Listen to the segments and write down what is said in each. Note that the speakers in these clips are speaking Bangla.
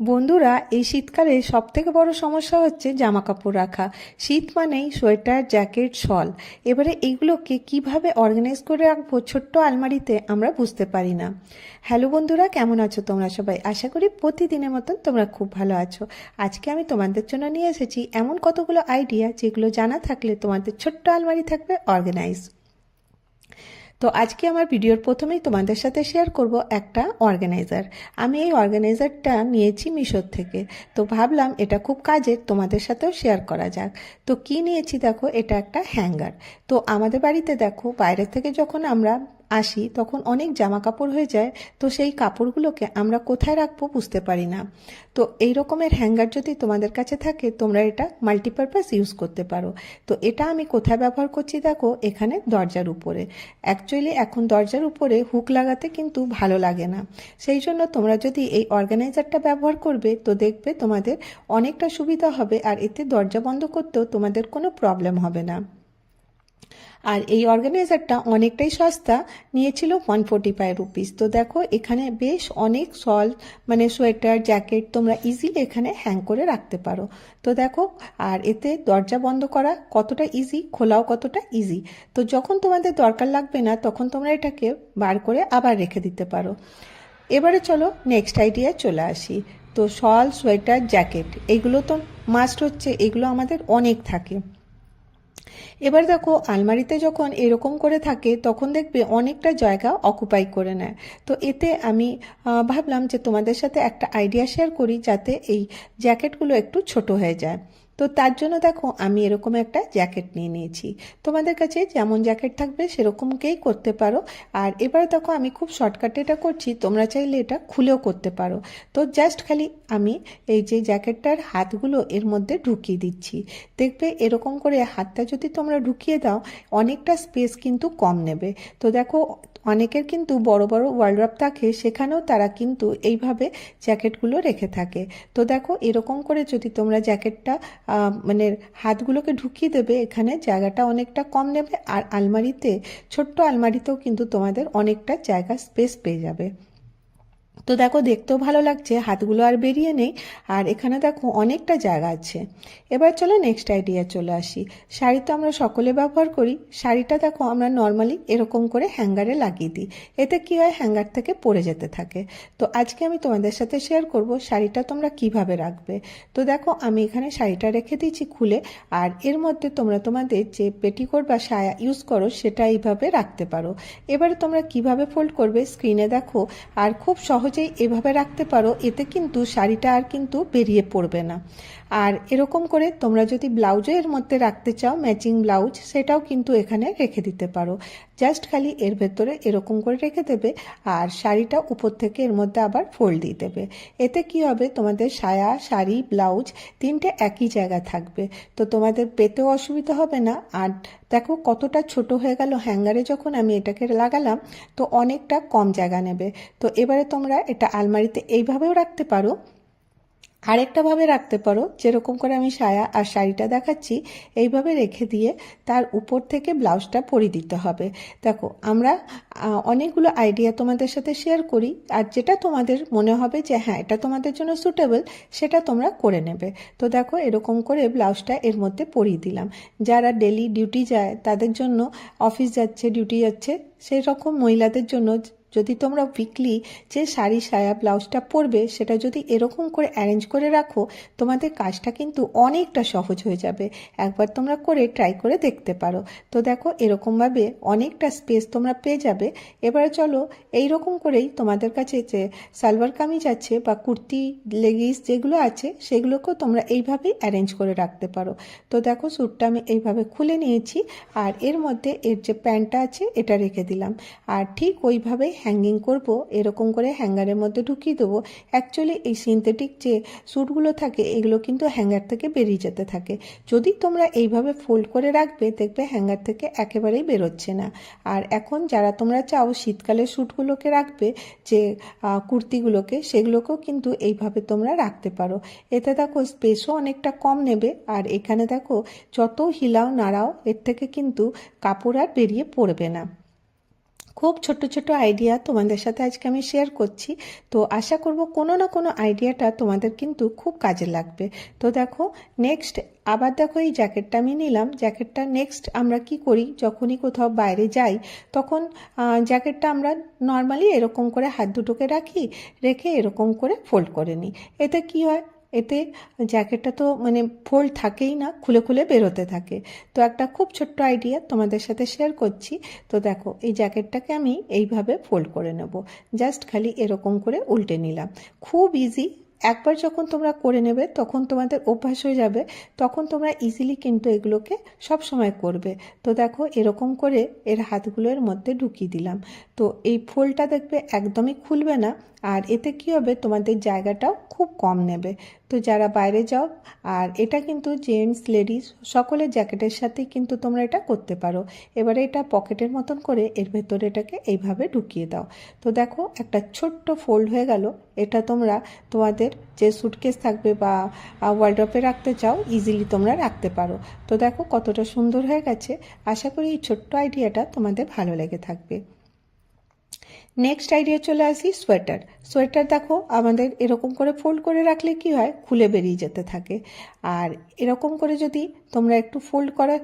বন্ধুরা, এই শীতকালে সব থেকে বড় সমস্যা হচ্ছে জামা কাপড় রাখা। শীত মানেই সোয়েটার, জ্যাকেট, শল। এবারে এইগুলোকে কীভাবে অর্গানাইজ করে রাখব ছোট্ট আলমারিতে আমরা বুঝতে পারি না। হ্যালো বন্ধুরা, কেমন আছো তোমরা সবাই? আশা করি প্রতিদিনের মতন তোমরা খুব ভালো আছো। আজকে আমি তোমাদের জন্য নিয়ে এসেছি এমন কতগুলো আইডিয়া যেগুলো জানা থাকলে তোমাদের ছোট্ট আলমারি থাকবে অর্গানাইজ তো আজকে আমার ভিডিওর প্রথমেই তোমাদের সাথে শেয়ার করব একটা অর্গানাইজার আমি এই অর্গানাইজারটা নিয়েছি মিশোর থেকে। তো ভাবলাম এটা খুব কাজের, তোমাদের সাথেও শেয়ার করা যাক। তো কি নিয়েছি দেখো, এটা একটা হ্যাঙ্গার তো আমাদের বাড়িতে দেখো, বাইরে থেকে যখন আমরা আসি, তখন অনেক জামা কাপড় হয়ে যায়, তো সেই কাপড়গুলোকে আমরা কোথায় রাখব বুঝতে পারি না। তো এই রকমের হ্যাঙ্গার যদি তোমাদের কাছে থাকে, তোমরা এটা মাল্টিপারপাস ইউজ করতে পারো। তো এটা আমি কোথায় ব্যবহার করছি দেখো, এখানে দরজার উপরে। অ্যাকচুয়ালি এখন দরজার উপরে হুক লাগাতে কিন্তু ভালো লাগে না। সেই জন্য তোমরা যদি এই অর্গানাইজারটা ব্যবহার করবে, তো দেখবে তোমাদের অনেকটা সুবিধা হবে, আর এতে দরজা বন্ধ করতেও তোমাদের কোনো প্রবলেম হবে না। আর এই অর্গানাইজারটা অনেকটাই সস্তা, নিয়েছিল ওয়ান ফোর্টি ফাইভ রুপিস তো দেখো, এখানে বেশ অনেক সল মানে সোয়েটার, জ্যাকেট তোমরা ইজিলি এখানে হ্যাং করে রাখতে পারো। তো দেখো, আর এতে দরজা বন্ধ করা কতটা ইজি খোলাও কতটা ইজি তো যখন তোমাদের দরকার লাগবে না, তখন তোমরা এটাকে বার করে আবার রেখে দিতে পারো। এবারে চলো নেক্সট আইডিয়া চলে আসি। তো শল সোয়েটার, জ্যাকেট, এগুলো তো মাস্ট হচ্ছে, এগুলো আমাদের অনেক থাকে। এবার দেখো, আলমারিতে যখন এরকম করে থাকে, তখন দেখবে অনেকটা জায়গা অকুপাই করে নেয়। তো এতে আমি ভাবলাম যে তোমাদের সাথে একটা আইডিয়া শেয়ার করি যাতে এই জ্যাকেটগুলো একটু ছোট হয়ে যায়। তো তার জন্য দেখো, আমি এরকম একটা জ্যাকেট নিয়ে নিয়েছি। তোমাদের কাছে যেমন জ্যাকেট থাকবে, সেরকমকেই করতে পারো। আর এবার দেখো, আমি খুব শর্টকাটে এটা করছি, তোমরা চাইলে এটা খুলেও করতে পারো। তো জাস্ট খালি আমি এই যে জ্যাকেটটার হাতগুলো এর মধ্যে ঢুকিয়ে দিচ্ছি। দেখবে এরকম করে হাতটা যদি তোমরা ঢুকিয়ে দাও, অনেকটা স্পেস কিন্তু কম নেবে। তো দেখো, অনেকের কিন্তু বড় বড় ওয়ার্ল্ড থাকে, সেখানেও তারা কিন্তু এইভাবে জ্যাকেটগুলো রেখে থাকে। তো দেখো, এরকম করে যদি তোমরা জ্যাকেটটা মানে হাতগুলোকে ঢুকিয়ে দেবে এখানে, জায়গাটা অনেকটা কম নেবে আর আলমারিতে, ছোট্ট আলমারিতেও কিন্তু তোমাদের অনেকটা জায়গা স্পেস পেয়ে যাবে। তো দেখো, দেখতেও ভালো লাগছে, হাতগুলো আর বেরিয়ে নেই, আর এখানে দেখো অনেকটা জায়গা আছে। এবার চলো নেক্সট আইডিয়া চলে আসি। শাড়ি তো আমরা সকলে ব্যবহার করি, শাড়িটা দেখো আমরা নর্মালি এরকম করে হ্যাঙ্গারে লাগিয়ে দিই। এতে কি হয় হ্যাঙ্গার থেকে পড়ে যেতে থাকে। তো আজকে আমি তোমাদের সাথে শেয়ার করব শাড়িটা তোমরা কীভাবে রাখবে। তো দেখো, আমি এখানে শাড়িটা রেখে দিয়েছি খুলে, আর এর মধ্যে তোমরা তোমাদের যে পেটিকোট বা সায়া ইউজ করো, সেটা এইভাবে রাখতে পারো। এবারে তোমরা কীভাবে ফোল্ড করবে স্ক্রিনে দেখো, আর খুব সহজে সহজেই এভাবে রাখতে পারো, এতে কিন্তু শাড়িটা আর কিন্তু বেরিয়ে পড়বে না। আর এরকম করে তোমরা যদি ব্লাউজের মধ্যে রাখতে চাও ম্যাচিং ব্লাউজ, সেটাও কিন্তু এখানে রেখে দিতে পারো। জাস্ট খালি এর ভেতরে এরকম করে রেখে দেবে আর শাড়িটা উপর থেকে এর মধ্যে আবার ফোল্ড দিয়ে দেবে। এতে কি হবে? তোমাদের সায়া, শাড়ি ব্লাউজ তিনটে একই জায়গা থাকবে। তো তোমাদের পেতেও অসুবিধা হবে না। আর দেখো কতটা ছোট হয়ে গেল হ্যাঙ্গারে যখন আমি এটাকে লাগালাম, তো অনেকটা কম জায়গা নেবে। তো এবারে তোমরা এটা আলমারিতে এইভাবেও রাখতে পারো। আরেকটাভাবে রাখতে পারো, যেরকম করে আমি সায়া আর শাড়িটা দেখাচ্ছি, এইভাবে রেখে দিয়ে তার উপর থেকে ব্লাউজটা পরিয়ে দিতে হবে। দেখো, আমরা অনেকগুলো আইডিয়া তোমাদের সাথে শেয়ার করি, আর যেটা তোমাদের মনে হবে যে হ্যাঁ এটা তোমাদের জন্য সুটেবল সেটা তোমরা করে নেবে। তো দেখো, এরকম করে ব্লাউজটা এর মধ্যে পরিয়ে দিলাম। যারা ডেলি ডিউটি যায়, তাদের জন্য অফিস যাচ্ছে ডিউটি যাচ্ছে, সেই রকম মহিলাদের জন্য যদি তোমরা উইকলি যে শাড়ি, সায়া, ব্লাউজটা পরবে, সেটা যদি এরকম করে অ্যারেঞ্জ করে রাখো, তোমাদের কাজটা কিন্তু অনেকটা সহজ হয়ে যাবে। একবার তোমরা করে ট্রাই করে দেখতে পারো। তো দেখো, এরকমভাবে অনেকটা স্পেস তোমরা পেয়ে যাবে। এবারে চলো এই রকম করেই তোমাদের কাছে যে সালোয়ার কামিজ আছে বা কুর্তি লেগিস যেগুলো আছে, সেগুলোকেও তোমরা এইভাবেই অ্যারেঞ্জ করে রাখতে পারো। তো দেখো স্যুটটা আমি এইভাবে খুলে নিয়েছি। আর এর মধ্যে এর যে প্যান্টটা আছে, এটা রেখে দিলাম। আর ঠিক ওইভাবেই হ্যাঙ্গিং করব, এরকম করে হ্যাঙ্গারের মধ্যে ঢুকিয়ে দেবো। অ্যাকচুয়ালি এই সিনথেটিক যে স্যুটগুলো থাকে, এগুলো কিন্তু হ্যাঙ্গার থেকে বেরিয়ে যেতে থাকে। যদি তোমরা এইভাবে ফোল্ড করে রাখবে, দেখবে হ্যাঙ্গার থেকে একেবারেই বেরোচ্ছে না। আর এখন যারা তোমরা চাও শীতকালের স্যুটগুলোকে রাখবে, যে কুর্তিগুলোকে, সেগুলোকেও কিন্তু এইভাবে তোমরা রাখতে পারো। এতে দেখো স্পেসও অনেকটা কম নেবে। আর এখানে দেখো যত হিলাও নাড়াও, এর থেকে কিন্তু কাপড় আর বেরিয়ে পড়বে না। খুব ছোট ছোট আইডিয়া তোমাদের সাথে আজকে আমি শেয়ার করছি। তো আশা করব কোনো না কোনো আইডিয়াটা তোমাদের কিন্তু খুব কাজে লাগবে। তো দেখো নেক্সট আবার দেখো এই জ্যাকেটটা আমি নিলাম। জ্যাকেটটা নেক্সট আমরা কি করি? যখনই কোথাও বাইরে যাই, তখন জ্যাকেটটা আমরা নর্মালি এরকম করে হাত দুটোকে রাখি, রেখে এরকম করে ফোল্ড করে নিই। এতে কি হয়? এতে জ্যাকেটটা তো মানে ফোল্ড থাকেই না, খুলে খুলে বেরোতে থাকে। তো একটা খুব ছোট্ট আইডিয়া তোমাদের সাথে শেয়ার করছি। তো দেখো, এই জ্যাকেটটাকে আমি এইভাবে ফোল্ড করে নেব। জাস্ট খালি এরকম করে উল্টে নিলাম। খুব ইজি একবার যখন তোমরা করে নেবে, তখন তোমাদের অভ্যাস হয়ে যাবে। তখন তোমরা ইজিলি কিন্তু এগুলোকে সব সময় করবে। তো দেখো, এরকম করে এর হাতগুলো এর মধ্যে ঢুকিয়ে দিলাম। তো এই ফোল্ডটা দেখবে একদমই খুলবে না। আর এতে কি হবে? তোমাদের জায়গাটাও খুব কম নেবে। তো যারা বাইরে যাও, আর এটা কিন্তু জেন্টস লেডিস সকলের জ্যাকেটের সাথেই কিন্তু তোমরা এটা করতে পারো। এবারে এটা পকেটের মতন করে এর ভেতরে এটাকে এইভাবে ঢুকিয়ে দাও। তো দেখো, একটা ছোট্ট ফোল্ড হয়ে গেল। এটা তোমরা তোমাদের যে সুটকেস থাকবে বা ওয়ার্ড্রপে রাখতে চাও ইজিলি তোমরা রাখতে পারো। তো দেখো কতটা সুন্দর হয়ে গেছে। আশা করি এই ছোট্ট আইডিয়াটা তোমাদের ভালো লেগে থাকবে। নেক্সট আইডিয়া চলে আসি সোয়েটার সোয়েটার দেখো, আমাদের এরকম করে ফোল্ড করে রাখলে কি হয়? খুলে বেরিয়ে যেতে থাকে। আর এরকম করে যদি তোমরা একটু ফোল্ড করা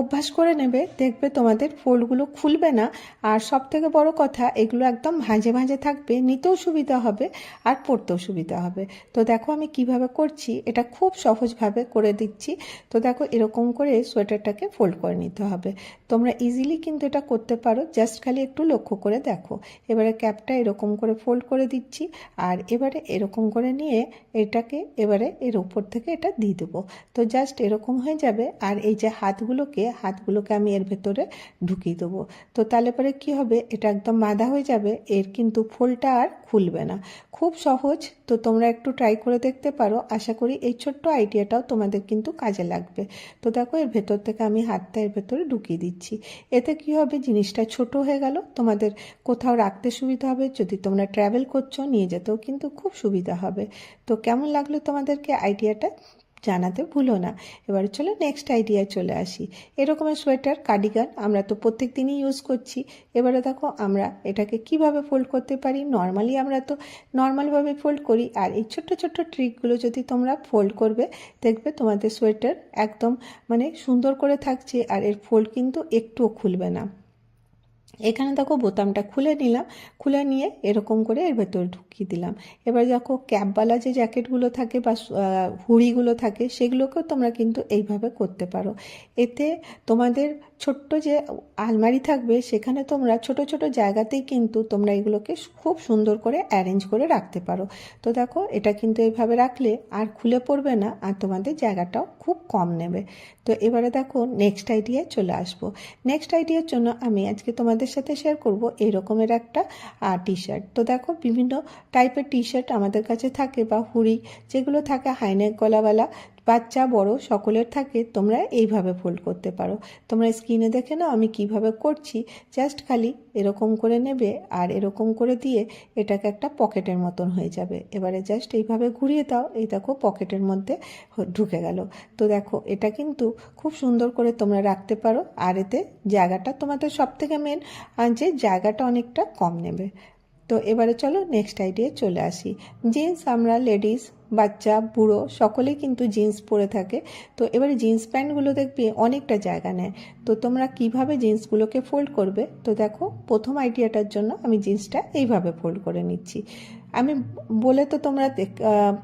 অভ্যাস করে নেবে, দেখবে তোমাদের ফোল্ডগুলো খুলবে না। আর সব থেকে বড় কথা, এগুলো একদম ভাঁজে ভাঁজে থাকবে, নিতেও সুবিধা হবে আর পরতেও সুবিধা হবে। তো দেখো আমি কীভাবে করছি, এটা খুব সহজভাবে করে দিচ্ছি। তো দেখো এরকম করে সোয়েটারটাকে ফোল্ড করে নিতে হবে। তোমরা ইজিলি কিন্তু এটা করতে পারো জাস্ট খালি একটু লক্ষ্য করে দেখো। এবারে ক্যাপটা এরকম করে ফোল্ড করে দিচ্ছি, আর এবারে এরকম করে নিয়ে এটাকে এবারে এর উপর থেকে এটা দিয়ে দেবো। তো জাস্ট এরকম হয়ে যাবে। আর এই যে হাতগুলোকে হাতগুলোকে আমি এর ভেতরে ঢুকিয়ে দেবো। তো তাহলে পরে কি হবে? এটা একদম বাঁধা হয়ে যাবে। এর কিন্তু ফুলটা আর খুলবে না। খুব সহজ। তো তোমরা একটু ট্রাই করে দেখতে পারো। আশা করি এই ছোট্ট আইডিয়াটাও তোমাদের কিন্তু কাজে লাগবে। তো দেখো, এর ভেতর থেকে আমি হাতটা এর ভেতরে ঢুকিয়ে দিচ্ছি। এতে কি হবে? জিনিসটা ছোট হয়ে গেল। তোমাদের কোথাও রাখতে সুবিধা হবে। যদি তোমরা ট্রাভেল করছ, নিয়ে যেতেও কিন্তু খুব সুবিধা হবে। তো কেমন লাগল তোমাদেরকে আইডিয়াটা জানাতে ভুলো না। এবার চলো নেক্সট আইডিয়া চলে আসি। এরকমের সোয়েটার কার্ডিগান আমরা তো প্রত্যেক দিনই ইউজ করছি। এবারে দেখো আমরা এটাকে কীভাবে ফোল্ড করতে পারি? নর্মালি আমরা তো নর্মালভাবে ফোল্ড করি। আর এই ছোট্ট ছোট্ট ট্রিকগুলো যদি তোমরা ফোল্ড করবে, দেখবে তোমাদের সোয়েটার একদম মানে সুন্দর করে থাকছে। আর এর ফোল্ড কিন্তু একটুও খুলবে না। এখানে দেখো বোতামটা খুলে নিলাম, খুলে নিয়ে এরকম করে এর ভেতর ঢুকিয়ে দিলাম। এবার দেখো ক্যাপওয়ালা যে জ্যাকেটগুলো থাকে বা হুড়িগুলো থাকে, সেগুলোকেও তোমরা কিন্তু এইভাবে করতে পারো। এতে তোমাদের ছোট্ট যে আলমারি থাকবে, সেখানে তোমরা ছোট ছোট জায়গাতেই কিন্তু তোমরা এগুলোকে খুব সুন্দর করে অ্যারেঞ্জ করে রাখতে পারো। তো দেখো, এটা কিন্তু এইভাবে রাখলে আর খুলে পড়বে না আর তোমাদের জায়গাটাও খুব কম নেবে। তো এবারে দেখো নেক্সট আইডিয়ায় চলে আসব। নেক্সট আইডিয়ার জন্য আমি আজকে তোমাদের সাথে শেয়ার করব এই রকমের একটা টি শার্ট তো দেখো, বিভিন্ন টাইপের টি শার্ট আমাদের কাছে থাকে বা হুড়ি যেগুলো থাকে হাইনেক গলাওয়ালা বাচ্চা, বড় সকলের থাকে, তোমরা এইভাবে ফোল্ড করতে পারো। তোমরা স্ক্রিনে দেখে নাও আমি কীভাবে করছি। জাস্ট খালি এরকম করে নেবে আর এরকম করে দিয়ে এটাকে একটা পকেটের মতন হয়ে যাবে। এবারে জাস্ট এইভাবে ঘুরিয়ে দাও। এই দেখো পকেটের মধ্যে ঢুকে গেল। তো দেখো, এটা কিন্তু খুব সুন্দর করে তোমরা রাখতে পারো আর এতে জায়গাটা তোমাদের সব থেকে মেন যে জায়গাটা অনেকটা কম নেবে। তো এবারে চলো নেক্সট আইডিয়া চলে আসি। জিন্স আমরা লেডিস বাচ্চা, বুড়ো, সকলেই কিন্তু জিন্স পরে থাকে। তো এবারে জিন্স প্যান্টগুলো দেখবে অনেকটা জায়গা নেয়। তো তোমরা কীভাবে জিন্সগুলোকে ফোল্ড করবে? তো দেখো, প্রথম আইডিয়াটার জন্য আমি জিন্সটা এইভাবে ফোল্ড করে নিচ্ছি। আমি বলে তো তোমরা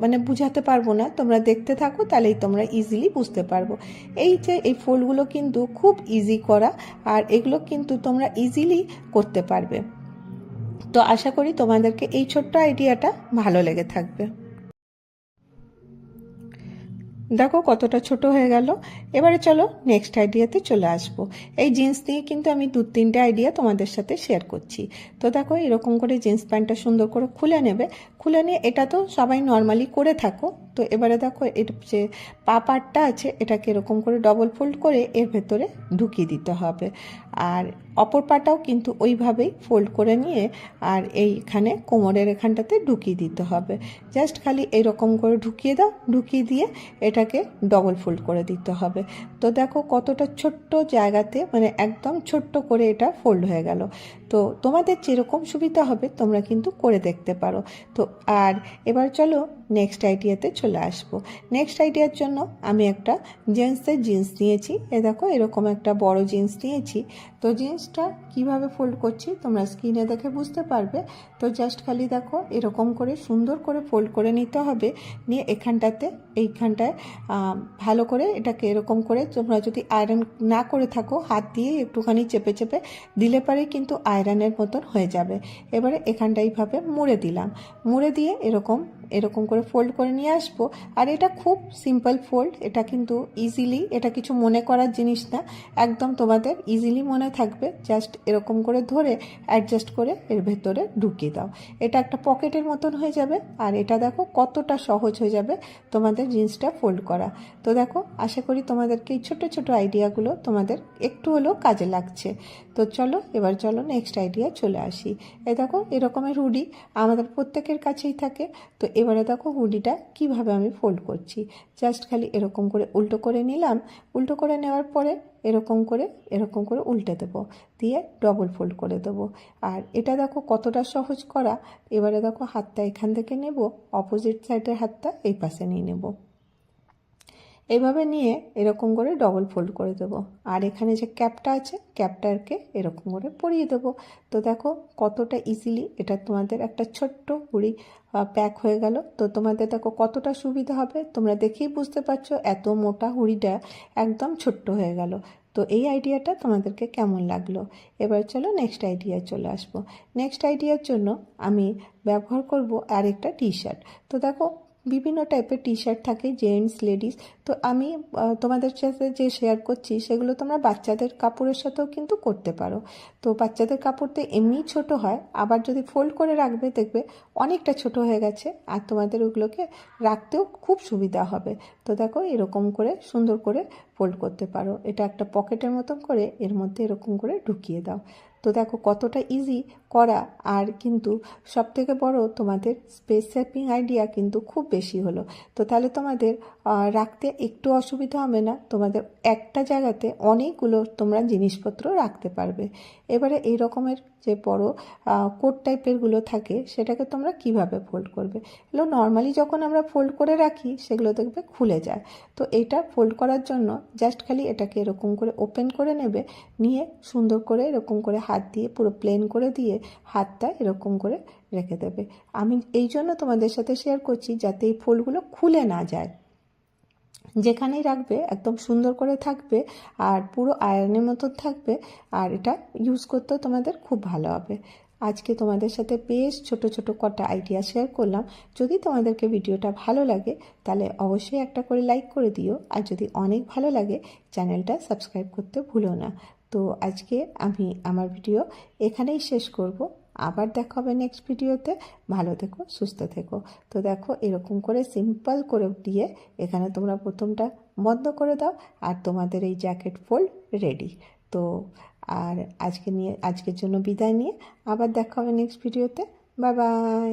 মানে বুঝাতে পারব না। তোমরা দেখতে থাকো, তাহলেই তোমরা ইজিলি বুঝতে পারব। এই যে, এই ফোল্ডগুলো কিন্তু খুব ইজি করা, আর এগুলো কিন্তু তোমরা ইজিলি করতে পারবে। তো আশা করি তোমাদেরকে এই ছোট্ট আইডিয়াটা ভালো লেগে থাকবে। দেখো কতটা ছোট হয়ে গেল। এবারে চলো নেক্সট আইডিয়াতে চলে আসব। এই জিন্স নিয়ে কিন্তু আমি দু তিনটে আইডিয়া তোমাদের সাথে শেয়ার করছি। তো দেখো এরকম করে জিন্স প্যান্টটা সুন্দর করে খুলে নেবে। খুলে নিয়ে এটা তো সবাই নর্মালি করে থাকো। তো এবারে দেখো এর যে পা পাটটা আছে, এটাকে এরকম করে ডবল ফোল্ড করে এর ভেতরে ঢুকিয়ে দিতে হবে। আর অপর পাটাও কিন্তু ওইভাবেই ফোল্ড করে নিয়ে আর এইখানে কোমরের এখানটাতে ঢুকিয়ে দিতে হবে। জাস্ট খালি এরকম করে ঢুকিয়ে দাও, ঢুকিয়ে দিয়ে এটাকে ডবল ফোল্ড করে দিতে হবে। তো দেখো কতটা ছোট্ট জায়গাতে মানে একদম ছোট্ট করে এটা ফোল্ড হয়ে গেল। তো তোমাদের যেরকম সুবিধা হবে তোমরা কিন্তু করে দেখতে পারো। তো আর এবার চলো নেক্সট আইডিয়াতে চলে আসব। নেক্সট আইডিয়ার জন্য আমি একটা জেন্টসের জিন্স নিয়েছি। এ দেখো এরকম একটা বড় জিন্স নিয়েছি। তো জিন্সটা কীভাবে ফোল্ড করছি তোমরা স্ক্রিনে দেখে বুঝতে পারবে। তো জাস্ট খালি দেখো, এরকম করে সুন্দর করে ফোল্ড করে নিতে হবে। নিয়ে এখানটাতে, এইখানটায় ভালো করে এটাকে এরকম করে তোমরা যদি আয়রন না করে থাকো, হাত দিয়ে একটুখানি চেপে চেপে দিলে পারে কিন্তু আয়রনের মতন হয়ে যাবে। এবারে এখানটা এইভাবে মুড়ে দিলাম। মুড়ে দিয়ে এরকম এরকম করে ফোল্ড করে নিয়ে আসব। আর এটা খুব সিম্পল ফোল্ড এটা কিন্তু ইজিলি এটা কিছু মনে করার জিনিস না। একদম তোমাদের ইজিলি মনে থাকবে। জাস্ট এরকম করে ধরে অ্যাডজাস্ট করে এর ভেতরে ঢুকিয়ে দাও। এটা একটা পকেটের মতন হয়ে যাবে আর এটা দেখো কতটা সহজ হয়ে যাবে তোমাদের জিন্সটা ফোল্ড করা। তো দেখো, আশা করি তোমাদেরকে এই ছোটো ছোটো আইডিয়াগুলো তোমাদের একটু হলেও কাজে লাগছে। তো চলো, এবার চলো নেক্সট আইডিয়া চলে আসি। এ দেখো এরকমের হুডি আমাদের প্রত্যেকের কাছেই থাকে। তো এবারে দেখো হুডিটা কীভাবে আমি ফোল্ড করছি। জাস্ট খালি এরকম করে উল্টো করে নিলাম। উল্টো করে নেওয়ার পরে এরকম করে এরকম করে উল্টে দেবো। দিয়ে ডবল ফোল্ড করে দেবো। আর এটা দেখো কতটা সহজ করা। এবারে দেখো হাতটা এখান থেকে নেব অপোজিট সাইডের হাতটা এই পাশে নিয়ে নেব। এভাবে নিয়ে এরকম করে ডবল ফোল্ড করে দেবো। আর এখানে যে ক্যাপটা আছে ক্যাপটাকে এরকম করে পরিয়ে দেবো। তো দেখো কতটা ইজিলি এটা তোমাদের একটা ছোট্ট হুড়ি প্যাক হয়ে গেল। তো তোমাদের দেখো কতটা সুবিধা হবে, তোমরা দেখেই বুঝতে পারছ এত মোটা হুড়িটা একদম ছোট্ট হয়ে গেল। তো এই আইডিয়াটা তোমাদেরকে কেমন লাগল? এবার চলো নেক্সট আইডিয়া চলে আসব। নেক্সট আইডিয়ার জন্য আমি ব্যবহার করব আরেকটা টি শার্ট তো দেখো বিভিন্ন টাইপের টি শার্ট থাকে জেন্টস লেডিস তো আমি তোমাদের সাথে যে শেয়ার করছি, সেগুলো তোমরা বাচ্চাদের কাপড়ের সাথেও কিন্তু করতে পারো। তো বাচ্চাদের কাপড় তো এমনিই ছোট হয়, আবার যদি ফোল্ড করে রাখবে, দেখবে অনেকটা ছোট হয়ে গেছে, আর তোমাদের ওগুলোকে রাখতেও খুব সুবিধা হবে। তো দেখো, এরকম করে সুন্দর করে ফোল্ড করতে পারো। এটা একটা পকেটের মতন করে, এর মধ্যে এরকম করে ঢুকিয়ে দাও। তো দেখো, কতটা ইজি করা। আর কিন্তু সব থেকে বড় তোমাদের স্পেস সেভিং আইডিয়া কিন্তু খুব বেশি হলো। তো তাহলে তোমাদের রাখতে একটু অসুবিধা হবে না। তোমাদের একটা জায়গাতে অনেকগুলো তোমরা জিনিসপত্র রাখতে পারবে। এবারে এই রকমের যে বড় কোট টাইপেরগুলো থাকে, সেটাকে তোমরা কীভাবে ফোল্ড করবে? এগুলো নর্মালি যখন আমরা ফোল্ড করে রাখি, সেগুলো দেখবে খুলে যায়। তো এটা ফোল্ড করার জন্য জাস্ট খালি এটাকে এরকম করে ওপেন করে নেবে, নিয়ে সুন্দর করে এরকম করে হাত দিয়ে পুরো প্লেন করে দিয়ে হাতটা এরকম করে রেখে দেবে। আমি এই জন্য তোমাদের সাথে শেয়ার করছি যাতে এই ফুলগুলো খুলে না যায়। যেখানেই রাখবে, একদম সুন্দর করে থাকবে আর পুরো আয়রনের মতো থাকবে আর এটা ইউজ করতেও তোমাদের খুব ভালো হবে। আজকে তোমাদের সাথে বেশ ছোট ছোট কটা আইডিয়া শেয়ার করলাম। যদি তোমাদেরকে ভিডিওটা ভালো লাগে, তাহলে অবশ্যই একটা করে লাইক করে দিও। আর যদি অনেক ভালো লাগে চ্যানেলটা সাবস্ক্রাইব করতে ভুলো না। তো আজকে আমি আমার ভিডিও এখানেই শেষ করব। আবার দেখা হবে নেক্সট ভিডিওতে। ভালো থেকো, সুস্থ থেকো। তো দেখো, এরকম করে সিম্পল করে দিয়ে এখানে তোমরা প্রথমটা বন্ধ করে দাও আর তোমাদের এই জ্যাকেট ফোল্ড রেডি তো আর আজকে নিয়ে, আজকের জন্য বিদায় নিয়ে আবার দেখা হবে নেক্সট ভিডিওতে। Bye bye